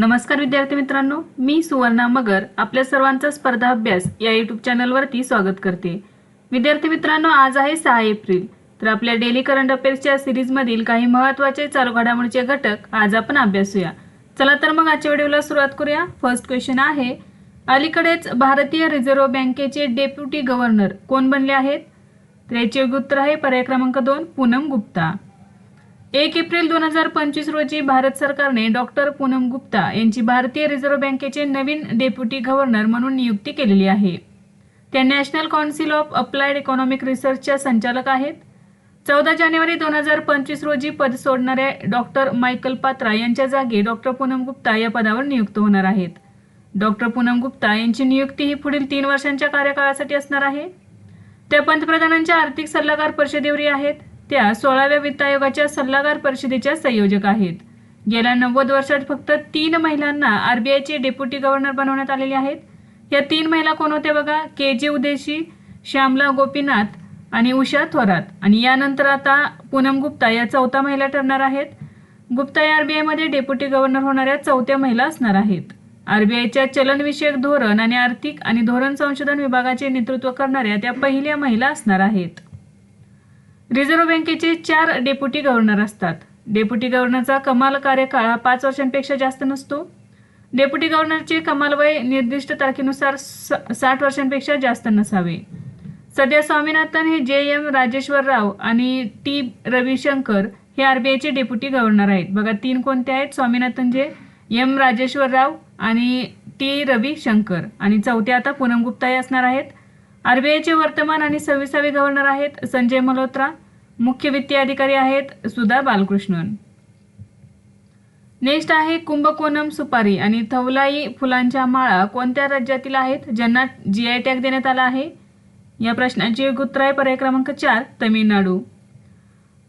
नमस्कार विद्यार्थी मित्रांनो मी सुवर्णा मगर आपल्या सर्वांचा स्पर्धा अभ्यास या युट्यूब चॅनलवरती स्वागत करते. विद्यार्थी मित्रांनो आज आहे सहा एप्रिल तर आपल्या डेली करंट अफेअर्सच्या सिरीजमधील काही महत्त्वाचे चालू घडामोडीचे घटक आज आपण अभ्यासूया. चला तर मग आजच्या व्हिडिओला सुरुवात करूया. फर्स्ट क्वेश्चन आहे अलीकडेच भारतीय रिझर्व्ह बँकेचे डेप्युटी गव्हर्नर कोण बनले आहेत? तर याचे योग्य उत्तर आहे पर्याय क्रमांक दोन पूनम गुप्ता. एक एप्रिल दोन हजार पंचवीस रोजी भारत सरकारने डॉक्टर पूनम गुप्ता यांची भारतीय रिझर्व्ह बँकेचे नवीन डेप्युटी गव्हर्नर म्हणून नियुक्ती केलेली आहे. त्या national council of applied economic रिसर्चच्या संचालक आहेत. चौदा जानेवारी दोन हजार पंचवीस रोजी पद सोडणाऱ्या डॉक्टर मायकल पात्रा यांच्या जागी डॉक्टर पूनम गुप्ता या पदावर नियुक्त होणार आहेत. डॉक्टर पूनम गुप्ता यांची नियुक्ती ही पुढील तीन वर्षांच्या कार्यकाळासाठी असणार आहे. त्या पंतप्रधानांच्या आर्थिक सल्लागार परिषदेवरी आहेत. त्या सोळाव्या वित्त आयोगाच्या सल्लागार परिषदेच्या संयोजक आहेत. गेल्या नव्वद वर्षात फक्त तीन महिलांना आरबीआयचे डेप्युटी गव्हर्नर बनवण्यात आलेले आहेत. या तीन महिला कोण होत्या बघा? के जे उदेशी श्यामला गोपीनाथ आणि उषा थोरात. आणि यानंतर आता पूनम गुप्ता या चौथा महिला ठरणार आहेत. गुप्ता या आरबीआयमध्ये डेप्युटी गव्हर्नर होणाऱ्या चौथ्या महिला असणार आहेत. आरबीआयच्या चलनविषयक धोरण आणि आर्थिक आणि धोरण संशोधन विभागाचे नेतृत्व करणाऱ्या त्या पहिल्या महिला असणार आहेत. रिझर्व्ह बँकेचे चार डेप्युटी गव्हर्नर असतात. डेप्युटी गव्हर्नरचा कमाल कार्यकाळ हा पाच वर्षांपेक्षा जास्त नसतो. डेप्युटी गव्हर्नरचे कमाल वय निर्दिष्ट तारखेनुसार स- साठ वर्षांपेक्षा जास्त नसावे. सध्या स्वामीनाथन हे जे एम राजेश्वर राव आणि टी रविशंकर हे आरबीआयचे डेप्युटी गव्हर्नर आहेत. बघा तीन कोणते आहेत? स्वामीनाथन जे एम राजेश्वर राव आणि टी रवी शंकर आणि चौथे आता पूनम गुप्ता हे असणार आहेत. आरबीआयचे वर्तमान आणि सव्वीसावे गव्हर्नर आहेत संजय मल्होत्रा मुख्य वित्तीय अधिकारी आहेत सुधा बालकृष्णन. नेक्स्ट आहे कुंभकोणम सुपारी आणि थवलाई फुलांच्या माळा कोणत्या राज्यातील आहेत ज्यांना जी आय टॅग देण्यात आला आहे? या प्रश्नाचे उत्तर आहे पर्याय क्रमांक चार तमिळनाडू.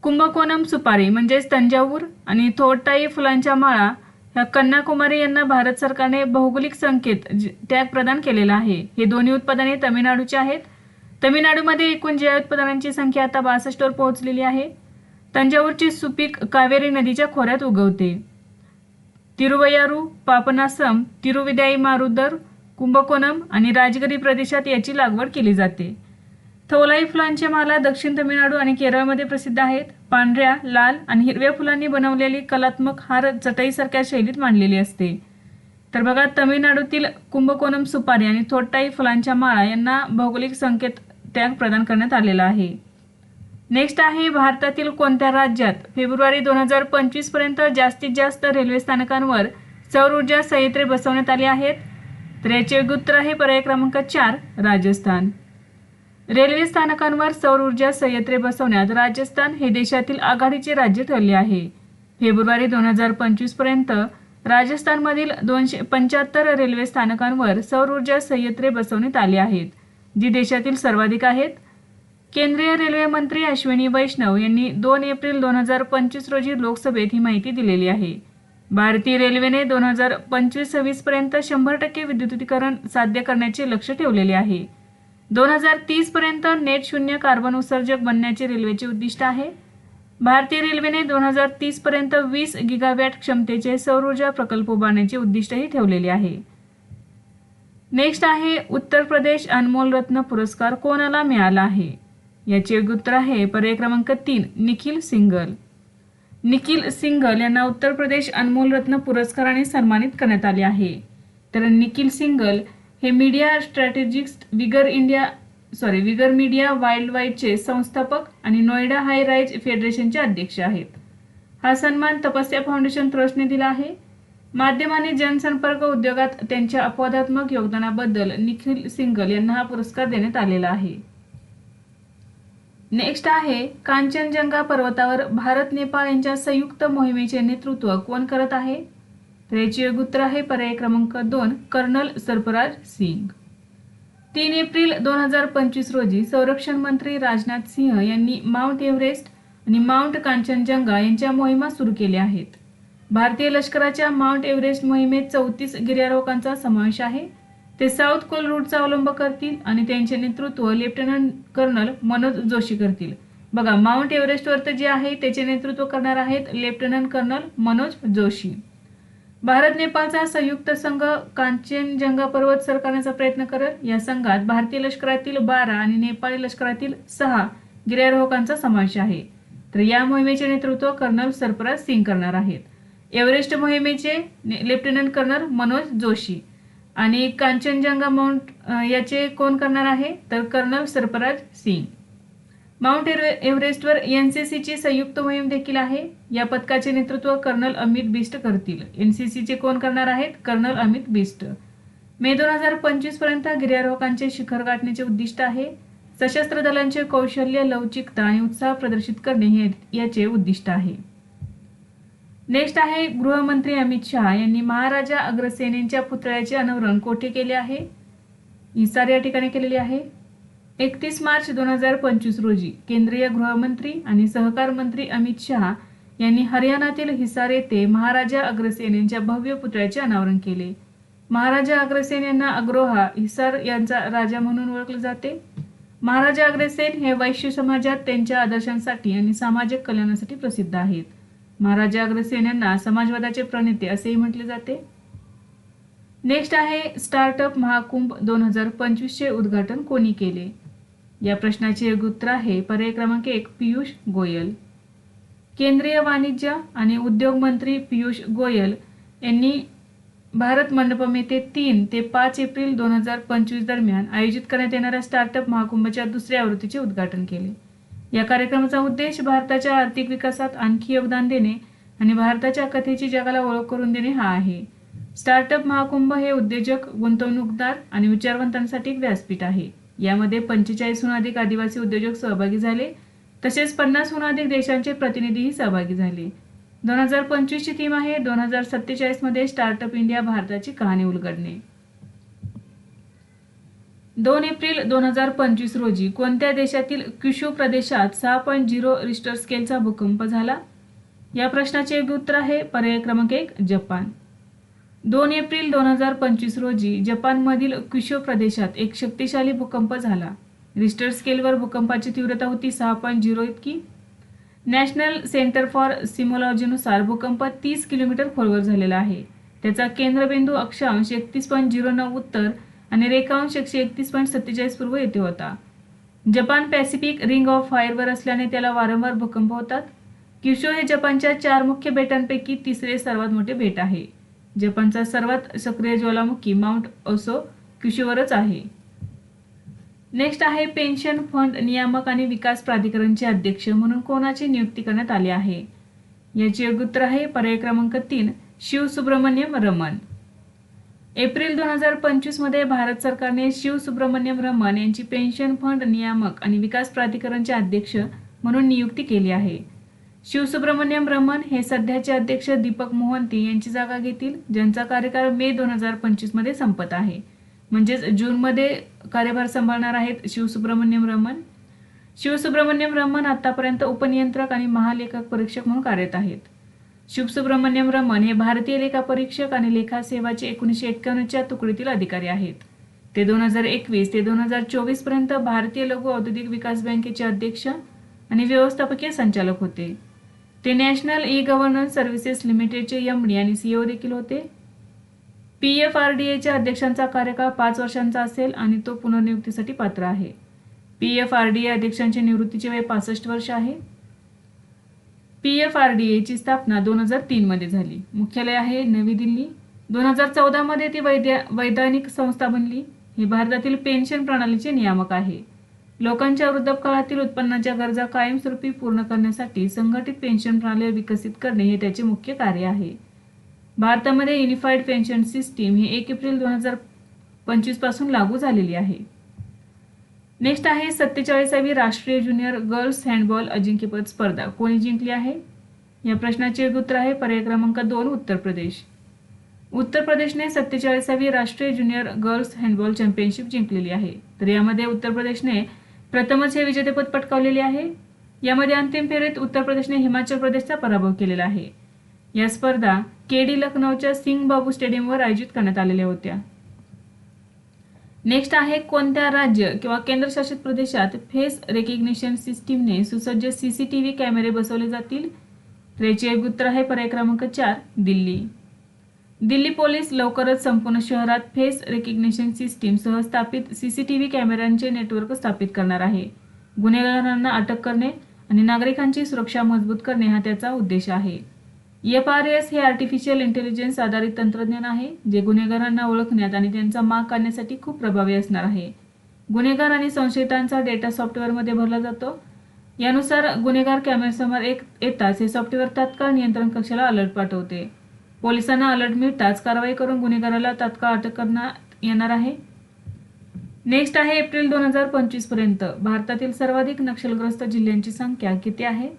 कुंभकोणम सुपारी म्हणजेच तंजावूर आणि थोटाई फुलांच्या माळा कन्याकुमारी यांना भारत सरकारने भौगोलिक संकेत टॅग प्रदान केलेला आहे. हे दोन्ही उत्पादने तमिळनाडूची आहेत. तमिळनाडूमध्ये एकूण जैव उत्पादनांची संख्या आता बासष्टवर पोहोचलेली आहे. तंजावूरची सुपीक कावेरी नदीच्या खोऱ्यात उगवते. तिरुवयारू पापनासम तिरुविदाई मारुदर कुंभकोणम आणि राजगिरी प्रदेशात याची लागवड केली जाते. थोलाई फुलांच्या माला दक्षिण तमिळनाडू आणि केरळमध्ये प्रसिद्ध आहेत. पांढऱ्या लाल आणि हिरव्या फुलांनी बनवलेली कलात्मक हार चटईसारख्या शैलीत मांडलेली असते. तर बघा तमिळनाडूतील कुंभकोणम सुपारी आणि थोटाई फुलांच्या माळा यांना भौगोलिक संकेत टॅग प्रदान करण्यात आलेला आहे. नेक्स्ट आहे भारतातील कोणत्या राज्यात फेब्रुवारी दोन हजार पंचवीसपर्यंत जास्तीत जास्त रेल्वे स्थानकांवर सौर ऊर्जा संयंत्रे बसवण्यात आली आहेत? तर याचे उत्तर आहे पर्याय क्रमांक चार राजस्थान. रेल्वे स्थानकांवर सौर ऊर्जा संयंत्रे बसवण्यात राजस्थान हे देशातील आघाडीचे राज्य ठरले आहे. फेब्रुवारी दोन हजार पंचवीसपर्यंत राजस्थानमधील दोनशे पंच्याहत्तर रेल्वे स्थानकांवर सौर ऊर्जा संयंत्रे बसवण्यात आली आहेत जी देशातील सर्वाधिक आहेत. केंद्रीय रेल्वे मंत्री अश्विनी वैष्णव यांनी दोन एप्रिल दोन हजार पंचवीस रोजी लोकसभेत ही माहिती दिलेली आहे. भारतीय रेल्वेने दोन हजार पंचवीस सव्वीसपर्यंत शंभर टक्के विद्युतीकरण साध्य करण्याचे लक्ष ठेवलेले आहे. दोन हजार तीस पर्यंत नेट शून्य कार्बन उत्सर्जक बनण्याचे रेल्वेचे उद्दिष्ट आहे. भारतीय रेल्वेने दोन हजार तीस पर्यंत वीस गिगावॅट क्षमतेचे सौर ऊर्जा प्रकल्प उभारण्याचे उद्दिष्टही ठेवलेले आहे. नेक्स्ट आहे उत्तर प्रदेश अनमोल रत्न पुरस्कार कोणाला मिळाला आहे? याचे योग्य उत्तर आहे पर्याय क्रमांक तीन निखिल सिंगल. निखिल सिंगल यांना उत्तर प्रदेश अनमोल रत्न पुरस्काराने सन्मानित करण्यात आले आहे. तर निखिल सिंगल हे media strategist vigour India sorry vigour media wild वाईडचे संस्थापक आणि नोएडा हाय राईज फेडरेशनचे अध्यक्ष आहेत. हा सन्मान तपस्या फाउंडेशन ट्रस्टने दिला आहे. माध्यमाने जनसंपर्क उद्योगात त्यांच्या अपवादात्मक योगदानाबद्दल निखिल सिंगल यांना हा पुरस्कार देण्यात आलेला आहे. नेक्स्ट आहे कांचनजंगा पर्वतावर भारत नेपाळ यांच्या संयुक्त मोहिमेचे नेतृत्व कोण करत आहे? तर गुत्र आहे. पर्याय क्रमांक दोन कर्नल सरफराज सिंग. तीन एप्रिल दोन हजार पंचवीस रोजी संरक्षण मंत्री राजनाथ सिंह यांनी माउंट एव्हरेस्ट आणि माउंट कांचनजंगा यांच्या मोहिमा सुरू केल्या आहेत. भारतीय लष्कराच्या माउंट एव्हरेस्ट मोहिमेत चौतीस गिर्यारोहकांचा समावेश आहे. ते साऊथ कोल रूटचा अवलंब करतील आणि त्यांचे नेतृत्व लेफ्टनंट कर्नल मनोज जोशी करतील. बघा माउंट एव्हरेस्टवर तर जे आहे त्याचे नेतृत्व करणार आहेत लेफ्टनंट कर्नल मनोज जोशी. भारत नेपाळचा संयुक्त संघ कांचनजंगा पर्वत सर करण्याचा प्रयत्न करत या संघात भारतीय लष्करातील बारा आणि नेपाळी लष्करातील सहा गिर्यारोहकांचा समावेश आहे. तर या मोहिमेचे नेतृत्व कर्नल सरफराज सिंग करणार आहेत. एव्हरेस्ट मोहिमेचे लेफ्टनंट कर्नल मनोज जोशी आणि कांचनजंगा माउंट याचे कोण करणार आहे? तर कर्नल सरफराज सिंग. माउंट एव्हे- एव्हरेस्टवर सीची संयुक्त मोहीम देखील आहे. या पथकाचे नेतृत्व कर्नल अमित बिस्ट करतील. एन सी सीचे कोण करणार आहेत? कर्नल अमित बिस्ट मे दोन हजार पंचवीसपर्यंत गिर्यारोहकांचे शिखर गाठण्याचे उद्दिष्ट आहे. सशस्त्र दलांचे कौशल्य लवचिकता आणि उत्साह प्रदर्शित करणे हे याचे उद्दिष्ट आहे. नेक्स्ट आहे गृहमंत्री अमित शहा यांनी महाराजा अग्रसेनेच्या पुतळ्याचे अनावरण कोठे केले आहे? इसार या ठिकाणी केलेली आहे. एकतीस मार्च दोन हजार पंचवीस रोजी केंद्रीय गृहमंत्री आणि सहकार मंत्री अमित शहा यांनी हरियाणातील हिसार येथे महाराजा अग्रसेन यांच्या भव्य पुतळ्याचे अनावरण केले. महाराजा अग्रसेन यांना अग्रोहा हिसार यांचा राजा म्हणून ओळखले जाते. महाराजा अग्रसेन हे वैश्य समाजात त्यांच्या आदर्शांसाठी आणि सामाजिक कल्याणासाठी प्रसिद्ध आहेत. महाराजा अग्रसेन यांना समाजवादाचे प्रणेते असेही म्हटले जाते. नेक्स्ट आहे स्टार्टअप महाकुंभ दोन हजार पंचवीसचे उद्घाटन कोणी केले? या प्रश्नाचे योग्य उत्तर आहे. पर्याय क्रमांक एक पियुष गोयल. केंद्रीय वाणिज्य आणि उद्योग मंत्री पियुष गोयल यांनी भारत मंडपम येथे तीन ते पाच एप्रिल दोन हजार पंचवीस दरम्यान आयोजित करण्यात येणाऱ्या स्टार्टअप महाकुंभच्या दुसऱ्या आवृत्तीचे उद्घाटन केले. या कार्यक्रमाचा उद्देश भारताच्या आर्थिक विकासात आणखी योगदान देणे आणि भारताच्या कथेची जगाला ओळख करून देणे हा आहे. स्टार्टअप महाकुंभ हे उद्योजक गुंतवणूकदार आणि विचारवंतांसाठी एक व्यासपीठ आहे. यामध्ये पंचेचाळीसहून अधिक आदिवासी उद्योजक सहभागी झाले. तसेच पन्नासहून अधिक देशांचे प्रतिनिधीही सहभागी झाले. दोन हजार पंचवीसची थीम आहे दोन हजार सत्तेचाळीसमध्ये स्टार्टअप इंडिया भारताची कहाणी उलगडणे. दोन एप्रिल दोन हजार पंचवीस रोजी कोणत्या देशातील क्युशू प्रदेशात सहा पॉईंट झिरो रिस्टर स्केलचा भूकंप झाला? या प्रश्नाचे योग्य उत्तर आहे पर्याय क्रमांक एक जपान. दोन एप्रिल दोन हजार पंचवीस रोजी जपानमधील क्विशो प्रदेशात एक शक्तिशाली भूकंप झाला. रिस्टर स्केलवर भूकंपाची तीव्रता होती सहा पॉईंट झिरो इतकी. नॅशनल सेंटर फॉर सिमोलॉजीनुसार भूकंप तीस किलोमीटर खोलवर झालेला आहे. त्याचा केंद्रबिंदू अक्षांश एकतीस पॉईंट झिरो नऊ उत्तर आणि रेखांश एकशे एकतीस पॉईंट सत्तेचाळीस पूर्व येथे होता. जपान पॅसिफिक रिंग ऑफ फायरवर असल्याने त्याला वारंवार भूकंप होतात. क्युशो हे जपानच्या चार मुख्य बेटांपैकी तिसरे सर्वात मोठे बेट आहे. जपानचा सर्वात सक्रिय ज्वालामुखी माउंट ओसो क्युशीवरच आहे. नेक्स्ट आहे पेन्शन फंड नियामक आणि विकास प्राधिकरणचे अध्यक्ष म्हणून कोणाची नियुक्ती करण्यात आली आहे? याचे योग्य उत्तर आहे पर्याय क्रमांक तीन शिवसुब्रमण्यम रमन एप्रिल दोन हजार पंचवीसमध्ये भारत सरकारने शिवसुब्रमण्यम रमन यांची पेन्शन फंड नियामक आणि विकास प्राधिकरणचे अध्यक्ष म्हणून नियुक्ती केली आहे. शिवसुब्रमण्यम रमन हे सध्याचे अध्यक्ष दीपक मोहंती यांची जागा घेतील ज्यांचा कार्यकाळ मे दोन हजार पंचवीसमध्ये संपत आहे. म्हणजेच जूनमध्ये कार्यभार सांभाळणार आहेत शिवसुब्रमण्यम रमन शिवसुब्रमण्यम रमन आतापर्यंत उपनियंत्रक आणि महालेखक परीक्षक म्हणून कार्यरत आहेत. शिवसुब्रमण्यम रमन हे भारतीय लेखा परीक्षक आणि लेखा सेवाचे एकोणीसशे एक्क्याण्णवच्या तुकडीतील अधिकारी आहेत. ते दोन हजार एकवीस ते दोन हजार चोवीसपर्यंत भारतीय लघु औद्योगिक विकास बँकेचे अध्यक्ष आणि व्यवस्थापकीय संचालक होते. ते नॅशनल ई गव्हर्नन्स सर्व्हिसेस लिमिटेडचे यमडी आणि सीईओ देखील होते. पी एफ आर डी एच्या अध्यक्षांचा कार्यकाळ पाच वर्षांचा असेल आणि तो पुनर्नियुक्तीसाठी पात्र आहे. P F R D A अध्यक्षांचे निवृत्तीचे वय पासष्ट वर्ष आहे. पी एफ आर डी एची स्थापना दोन हजार तीनमध्ये झाली. मुख्यालय आहे नवी दिल्ली. दोन हजार चौदामध्ये ती वैद्या वैधानिक संस्था बनली. ही भारतातील पेन्शन प्रणालीचे नियामक आहे. लोकांच्या वृद्धापकाळातील उत्पन्नाच्या गरजा कायमस्वरूपी पूर्ण करण्यासाठी संघटित पेन्शन प्रणाली विकसित करणे हे त्याचे मुख्य कार्य आहे. भारतामध्ये युनिफाईड पेन्शन सिस्टीम ही एक एप्रिल दोन हजार पंचवीसपासून लागू झालेली आहे. नेक्स्ट आहे सत्तेचाळीसावी राष्ट्रीय ज्युनियर गर्ल्स हँडबॉल अजिंक्यपद स्पर्धा. कोणी जिंकली आहे? या प्रश्नाचे उत्तर आहे पर्याय क्रमांक दोन उत्तर प्रदेश. उत्तर प्रदेशने सत्तेचाळीसावी राष्ट्रीय ज्युनियर गर्ल्स हँडबॉल चॅम्पियनशिप जिंकलेली आहे. तर यामध्ये उत्तर प्रदेशने प्रथमच हे विजेतेपद पटकावलेले आहे. यामध्ये अंतिम फेरीत उत्तर प्रदेशने हिमाचल प्रदेशचा पराभव केलेला आहे. या स्पर्धा केडी लखनौच्या सिंग बाबू स्टेडियमवर आयोजित करण्यात आलेल्या होत्या. नेक्स्ट आहे कोणत्या राज्य किंवा केंद्रशासित प्रदेशात फेस रेकग्निशन सिस्टीमने सुसज्ज सीसीटीव्ही कॅमेरे बसवले जातील? त्याचे उत्तर आहे पर्याय क्रमांक चार दिल्ली. दिल्ली पोलीस लवकरच संपूर्ण शहरात फेस रेकग्निशन सिस्टीम सह स्थापित सीसीटीव्ही कॅमेऱ्यांचे नेटवर्क स्थापित करणार आहे. गुन्हेगारांना अटक करणे आणि नागरिकांची सुरक्षा मजबूत करणे हा त्याचा उद्देश आहे. एफ आर एस हे आर्टिफिशियल इंटेलिजन्स आधारित तंत्रज्ञान आहे जे गुन्हेगारांना ओळखण्यात आणि त्यांचा माग काढण्यासाठी खूप प्रभावी असणार आहे. गुन्हेगार आणि संशयितांचा डेटा सॉफ्टवेअरमध्ये भरला जातो. यानुसार गुन्हेगार कॅमेऱ्यासमोर एक येताच हे सॉफ्टवेअर तात्काळ नियंत्रण कक्षाला अलर्ट पाठवते. पोलिसांना अलर्ट मिळताच कारवाई करून गुन्हेगाराला तात्काळ अटक करण्यात येणार आहे. नेक्स्ट आहे एप्रिल दोन हजार पंचवीसपर्यंत. भारतातील सर्वाधिक नक्षलग्रस्त जिल्ह्यांची संख्या किती आहे?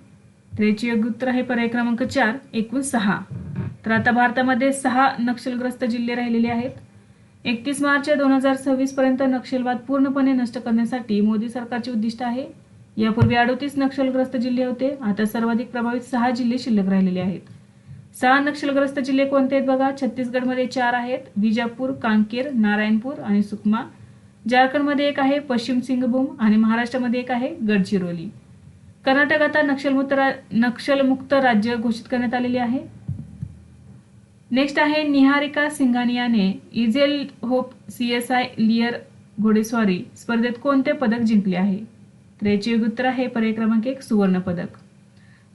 तर याची योग्य उत्तर आहे पर्याय क्रमांक चार एकूण सहा. तर आता भारतामध्ये सहा नक्षलग्रस्त जिल्हे राहिलेले आहेत. एकतीस मार्च दोन हजार सव्वीस पर्यंत नक्षलवाद पूर्णपणे नष्ट करण्यासाठी मोदी सरकारचे उद्दिष्ट आहे. यापूर्वी अडोतीस नक्षलग्रस्त जिल्हे होते. आता सर्वाधिक प्रभावित सहा जिल्हे शिल्लक राहिलेले आहेत. सहा नक्षलग्रस्त जिल्हे कोणते आहेत बघा? छत्तीसगडमध्ये चार आहेत. विजापूर कांकेर नारायणपूर आणि सुकमा. झारखंडमध्ये एक आहे पश्चिम सिंगभूम आणि महाराष्ट्रामध्ये एक आहे गडचिरोली. कर्नाटक आता नक्षलमुक्त रा नक्षलमुक्त राज्य घोषित करण्यात आलेले आहे. नेक्स्ट आहे निहारिका सिंघानियाने इझेल hope C S I Lier घोडेस्वारी स्पर्धेत कोणते पदक जिंकले आहे? तर याचे उत्तर आहे पर्याय क्रमांक एक सुवर्ण पदक.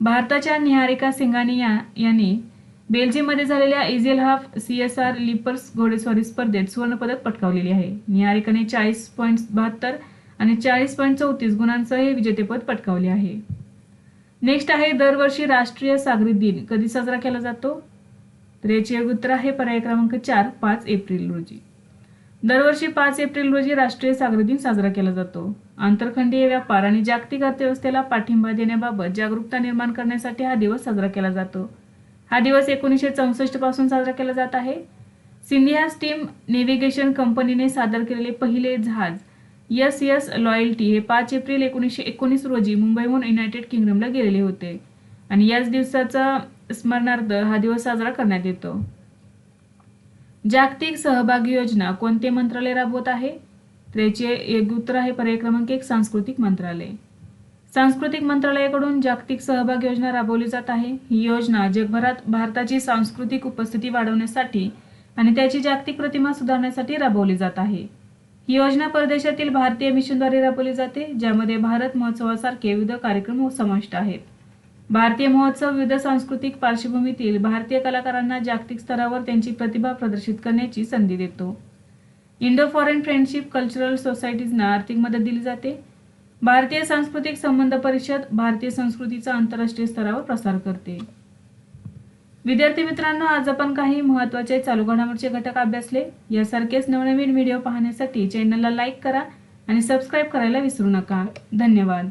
भारताच्या निहारिका सिंगानिया यांनी बेल्जियममध्ये झालेल्या इझेल हाफ सी एस आर लिपर्स घोडेस्वारी स्पर्धेत सुवर्णपदक पटकावलेले आहे. निहारिकाने चाळीस पॉईंट बहात्तर आणि चाळीस पॉईंट चौतीस गुणांसह हे विजेतेपद पटकावले आहे. नेक्स्ट आहे दरवर्षी राष्ट्रीय सागरी दिन कधी साजरा केला जातो? तर याचे उत्तर आहे पर्याय क्रमांक चार पाच एप्रिल रोजी. दरवर्षी पाच एप्रिल रोजी राष्ट्रीय सागरी दिन साजरा केला जातो. आंतरखंडीय व्यापार आणि जागतिक अर्थव्यवस्थेला पाठिंबा देण्याबाबत जागरूकता निर्माण करण्यासाठी हा दिवस साजरा केला जातो. हा दिवस एकोणीसशे चौसष्टपासून साजरा केला जात आहे. सिंधिया स्टीम नेव्हिगेशन कंपनीने सादर केलेले पहिले जहाज यस यस लॉयल्टी हे पाच एप्रिल एकोणीसशे एकोणीस रोजी मुंबईहून युनायटेड किंगडमला गेलेले होते आणि याच दिवसाचा स्मरणार्थ हा दिवस साजरा करण्यात येतो. जागतिक सहभागी योजना कोणते मंत्रालय राबवत आहे? तर याचे योग्य उत्तर आहे पर्याय क्रमांक एक सांस्कृतिक मंत्रालय. सांस्कृतिक मंत्रालयाकडून जागतिक सहभाग योजना राबवली जात आहे. ही योजना जगभरात भारताची सांस्कृतिक उपस्थिती वाढवण्यासाठी आणि त्याची जागतिक प्रतिमा सुधारण्यासाठी राबवली जात आहे. ही योजना परदेशातील भारतीय मिशनद्वारे राबवली जाते ज्यामध्ये भारत महोत्सवासारखे विविध कार्यक्रम समाविष्ट आहेत. भारतीय महोत्सव विविध सांस्कृतिक पार्श्वभूमीतील भारतीय कलाकारांना जागतिक स्तरावर त्यांची प्रतिभा प्रदर्शित करण्याची संधी देतो. इंडो फॉरेन फ्रेंडशिप कल्चरल सोसायटीजना आर्थिक मदत दिली जाते. भारतीय सांस्कृतिक संबंध परिषद भारतीय संस्कृतीचा आंतरराष्ट्रीय स्तरावर प्रसार करते. विद्यार्थी मित्रांनो आज आपण काही महत्त्वाचे चालू घडामोडीचे घटक अभ्यासले. यासारखेच नवनवीन व्हिडिओ पाहण्यासाठी चॅनलला लाईक करा आणि सबस्क्राईब करायला विसरू नका. धन्यवाद.